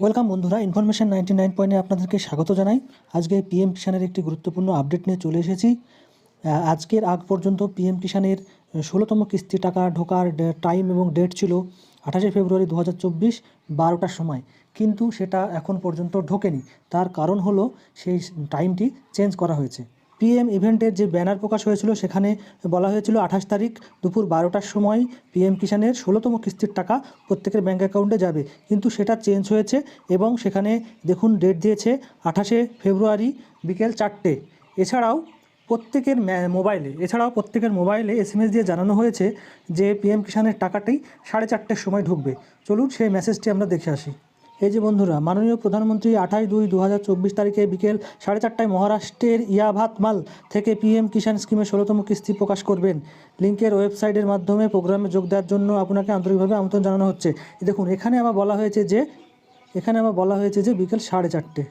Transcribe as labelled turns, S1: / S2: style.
S1: Welcome বন্ধুরা information ninety nine পয়েন্টে আপনাদেরকে স্বাগত জানাই। আজকে পিএম কিষানের একটি গুরুত্বপূর্ণ আপডেট নিয়ে চলে এসেছি। আজকের আগ পর্যন্ত পিএম কিষানের ষোলোতম কিস্তি টাকা ঢোকার টাইম এবং ডেট ছিল আঠাশে ফেব্রুয়ারি দু হাজার চব্বিশ বারোটার সময়। কিন্তু সেটা এখন পর্যন্ত ঢোকেনি। তার কারণ হলো সেই টাইমটি চেঞ্জ করা হয়েছে। পিএম ইভেন্টের যে ব্যানার প্রকাশ হয়েছিল, সেখানে বলা হয়েছিল আঠাশ তারিখ দুপুর বারোটার সময় পিএম কিষানের ষোলোতম কিস্তির টাকা প্রত্যেকের ব্যাঙ্ক অ্যাকাউন্টে যাবে। কিন্তু সেটা চেঞ্জ হয়েছে এবং সেখানে দেখুন ডেট দিয়েছে আঠাশে ফেব্রুয়ারি বিকেল চারটে। এছাড়াও প্রত্যেকের মোবাইলে এছাড়াও প্রত্যেকের মোবাইলে এসএমএস দিয়ে জানানো হয়েছে যে পিএম কিষানের টাকাটি সাড়ে চারটের সময় ঢুকবে। চলুন সেই মেসেজটি আমরা দেখে আসি। এই যে বন্ধুরা, মাননীয় প্রধানমন্ত্রী আঠাশ দুই দু তারিখে বিকেল সাড়ে চারটায় মহারাষ্ট্রের ইয়াভাতমাল থেকে পিএম কিষাণ স্কিমের ষোলোতম কিস্তি প্রকাশ করবেন। লিঙ্কের ওয়েবসাইটের মাধ্যমে প্রোগ্রামে যোগ দেওয়ার জন্য আপনাকে আন্তরিকভাবে আমন্ত্রণ জানানো হচ্ছে। দেখুন, এখানে আবার বলা হয়েছে যে, এখানে আবার বলা হয়েছে যে বিকেল সাড়ে চারটে।